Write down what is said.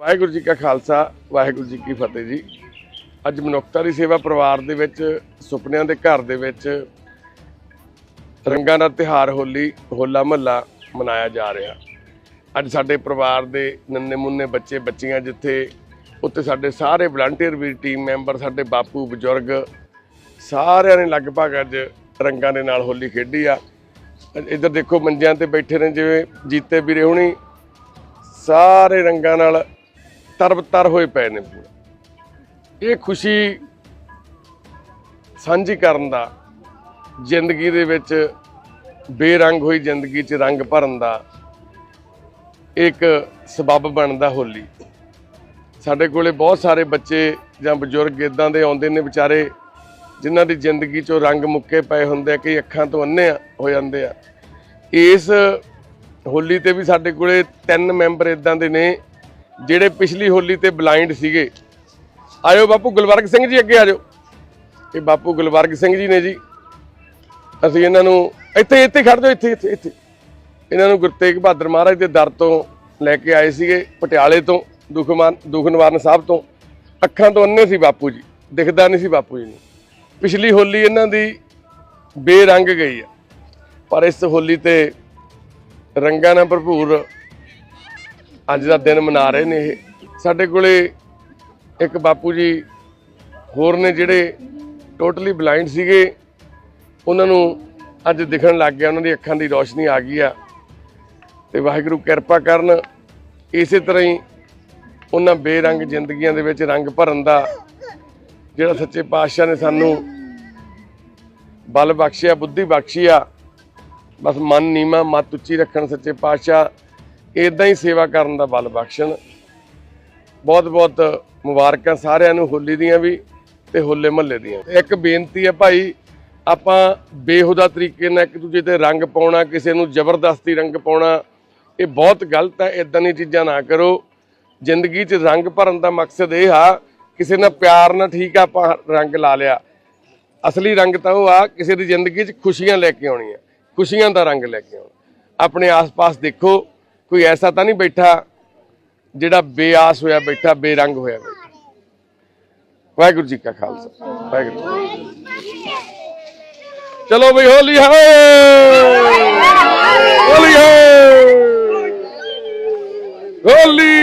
ਵਾਹਿਗੁਰੂ ਜੀ ਕਾ ਖਾਲਸਾ, ਵਾਹਿਗੁਰੂ ਜੀ ਕੀ ਫਤਿਹ ਜੀ। ਅੱਜ ਮਨੁੱਖਤਾ ਦੀ ਸੇਵਾ ਪਰਿਵਾਰ ਦੇ ਵਿੱਚ, ਸੁਪਨਿਆਂ ਦੇ ਘਰ ਦੇ ਵਿੱਚ ਰੰਗਾਂ ਦਾ ਤਿਹਾਰ ਹੋਲੀ, ਹੋਲਾ ਮਹੱਲਾ ਮਨਾਇਆ ਜਾ ਰਿਹਾ। ਅੱਜ ਸਾਡੇ ਪਰਿਵਾਰ ਦੇ ਨੰਨੇ ਮੁੰਨੇ ਬੱਚੇ, ਬੱਚੀਆਂ ਜਿੱਥੇ, ਉੱਥੇ ਸਾਡੇ ਸਾਰੇ ਵਲੰਟੀਅਰ ਵੀ ਟੀਮ ਮੈਂਬਰ ਸਾਡੇ ਬਾਪੂ, ਬਜ਼ੁਰਗ, ਸਾਰਿਆਂ ਨੇ ਲਗਭਗ ਅੱਜ ਰੰਗਾਂ ਦੇ ਨਾਲ ਹੋਲੀ ਖੇਡੀ ਆ। ਇੱਧਰ ਦੇਖੋ ਮੰਜਿਆਂ ਤੇ ਬੈਠੇ ਨੇ ਜਿਵੇਂ ਜੀਤੇ ਵੀਰੇ ਹੁਣੀ। ਸਾਰੇ ਰੰਗਾਂ ਨਾਲ ਤਰਬਤਰ ਹੋਏ ਪਏ ਨੇ ਪੂਰੇ। ਇਹ ਖੁਸ਼ੀ ਸਾਂਝੀ ਕਰਨ ਦਾ, ਜ਼ਿੰਦਗੀ ਦੇ ਵਿੱਚ ਬੇਰੰਗ ਹੋਈ ਜ਼ਿੰਦਗੀ 'ਚ ਰੰਗ ਭਰਨ ਦਾ ਇੱਕ ਸਬੱਬ ਬਣਦਾ ਹੋਲੀ। ਸਾਡੇ ਕੋਲੇ ਬਹੁਤ ਸਾਰੇ ਬੱਚੇ ਜਾਂ ਬਜ਼ੁਰਗ ਇਦਾਂ ਦੇ ਆਉਂਦੇ ਨੇ ਵਿਚਾਰੇ, ਜਿਨ੍ਹਾਂ ਦੀ ਜ਼ਿੰਦਗੀ 'ਚੋਂ ਰੰਗ ਮੁੱਕੇ ਪਏ ਹੁੰਦੇ ਆ, ਕਈ ਅੱਖਾਂ ਤੋਂ ਅੰਨੇ ਹੋ ਜਾਂਦੇ ਆ। ਇਸ ਹੋਲੀ ਤੇ ਵੀ ਸਾਡੇ ਕੋਲੇ ਤਿੰਨ ਮੈਂਬਰ ਇਦਾਂ ਦੇ ਨੇ ਜਿਹੜੇ ਪਿਛਲੀ ਹੋਲੀ ਤੇ ਬਲਾਈਂਡ ਸੀਗੇ। ਆਇਓ ਬਾਪੂ ਗੁਲਵਰਗ ਸਿੰਘ ਜੀ ਅੱਗੇ ਆਜੋ ਇਹ ਬਾਪੂ ਗੁਲਵਰਗ ਸਿੰਘ ਜੀ ਨੇ ਜੀ, ਅਸੀਂ ਇਹਨਾਂ ਨੂੰ ਇੱਥੇ ਇੱਥੇ ਖੜ ਜਾਓ, ਇੱਥੇ ਇੱਥੇ ਇੱਥੇ। ਇਹਨਾਂ ਨੂੰ ਗੁਰੂ ਤੇਗ ਬਹਾਦਰ ਮਹਾਰਾਜ ਦੇ ਦਰ ਤੋਂ ਲੈ ਕੇ ਆਏ ਸੀਗੇ, ਪਟਿਆਲੇ ਤੋਂ ਦੁਖਮਾਨ ਦੁਖ ਨਿਵਾਰਨ ਸਾਹਿਬ ਤੋਂ। ਅੱਖਾਂ ਤੋਂ ਅੰਨੇ ਸੀ ਬਾਪੂ ਜੀ, ਦਿਖਦਾ ਨਹੀਂ ਸੀ ਬਾਪੂ ਜੀ ਨੂੰ। ਪਿਛਲੀ ਹੋਲੀ ਇਹਨਾਂ ਦੀ ਬੇਰੰਗ ਗਈ ਆ। ਪਰ ਇਸ ਹੋਲੀ ਤੇ ਰੰਗਾਂ ਨਾਲ ਭਰਪੂਰ ਅੱਜ ਦਾ ਦਿਨ ਮਨਾ ਰਹੇ ਨੇ ਇਹ। ਸਾਡੇ ਕੋਲੇ ਇੱਕ ਬਾਪੂ ਜੀ ਹੋਰ ਨੇ ਜਿਹੜੇ ਟੋਟਲੀ ਬਲਾਈਂਡ ਸੀਗੇ। ਉਹਨਾਂ ਨੂੰ ਅੱਜ ਦਿਖਣ ਲੱਗ ਗਿਆ, ਉਹਨਾਂ ਦੀ ਅੱਖਾਂ ਦੀ ਰੋਸ਼ਨੀ ਆ ਗਈ ਆ। ਤੇ ਵਾਹਿਗੁਰੂ ਕਿਰਪਾ ਕਰਨ, ਇਸੇ ਤਰ੍ਹਾਂ ਹੀ ਉਹਨਾਂ ਬੇਰੰਗ ਜ਼ਿੰਦਗੀਆਂ ਦੇ ਵਿੱਚ ਰੰਗ ਭਰਨ ਦਾ ਜਿਹੜਾ ਸੱਚੇ ਪਾਤਸ਼ਾਹ ਨੇ ਸਾਨੂੰ ਬਲ ਬਖਸ਼ਿਆ, ਬੁੱਧੀ ਬਖਸ਼ੀ ਆ। ਬਸ ਮਨ ਨੀਮਾ ਮਤ ਉੱਚੀ ਰੱਖਣ ਸੱਚੇ ਪਾਤਸ਼ਾਹ ਇਦਾਂ ਹੀ ਸੇਵਾ ਕਰਨ ਦਾ ਬਲ ਬਖਸ਼ਣ। ਬਹੁਤ ਬਹੁਤ ਮੁਬਾਰਕਾਂ ਸਾਰਿਆਂ ਨੂੰ ਹੋਲੀ ਦੀਆਂ ਵੀ ਤੇ ਹੋਲੇ ਮਹੱਲੇ ਦੀਆਂ। ਇੱਕ ਬੇਨਤੀ ਹੈ ਭਾਈ, ਆਪਾਂ ਬੇਹੁਦਾ ਤਰੀਕੇ ਨਾਲ ਇੱਕ ਦੂਜੇ ਤੇ ਰੰਗ ਪਾਉਣਾ, ਕਿਸੇ ਨੂੰ ਜ਼ਬਰਦਸਤੀ ਰੰਗ ਪਾਉਣਾ, ਇਹ ਬਹੁਤ ਗਲਤ ਹੈ ਇਦਾਂ ਦੀਆਂ ਚੀਜ਼ਾਂ ਨਾ ਕਰੋ। ਜ਼ਿੰਦਗੀ 'ਚ ਰੰਗ ਭਰਨ ਦਾ ਮਕਸਦ ਇਹ ਆ, ਕਿਸੇ ਨਾਲ ਪਿਆਰ ਨਾਲ ਠੀਕ ਆ, ਆਪਾਂ ਰੰਗ ਲਾ ਲਿਆ। ਅਸਲੀ ਰੰਗ ਤਾਂ ਉਹ ਆ, ਕਿਸੇ ਦੀ ਜ਼ਿੰਦਗੀ 'ਚ ਖੁਸ਼ੀਆਂ ਲੈ ਕੇ ਆਉਣੀਆਂ, ਖੁਸ਼ੀਆਂ ਦਾ ਰੰਗ ਲੈ ਕੇ ਆਉਣਾ। ਆਪਣੇ ਆਸ-ਪਾਸ ਦੇਖੋ ਕੋਈ ਐਸਾ ਤਾਂ ਨਹੀਂ ਬੈਠਾ ਜਿਹੜਾ ਬੇਆਸ ਹੋਇਆ, ਬੈਠਾ, ਬੇਰੰਗ ਹੋਇਆ ਬੈਠਾ ਵਾਹਿਗੁਰੂ ਜੀ ਕਾ ਖਾਲਸਾ। ਵਾਹਿਗੁਰੂ ਚਲੋ ਬਈ, ਹੋਲੀ ਹੈ। ਹੋਲੀ ਹੈ। ਹੋਲੀ।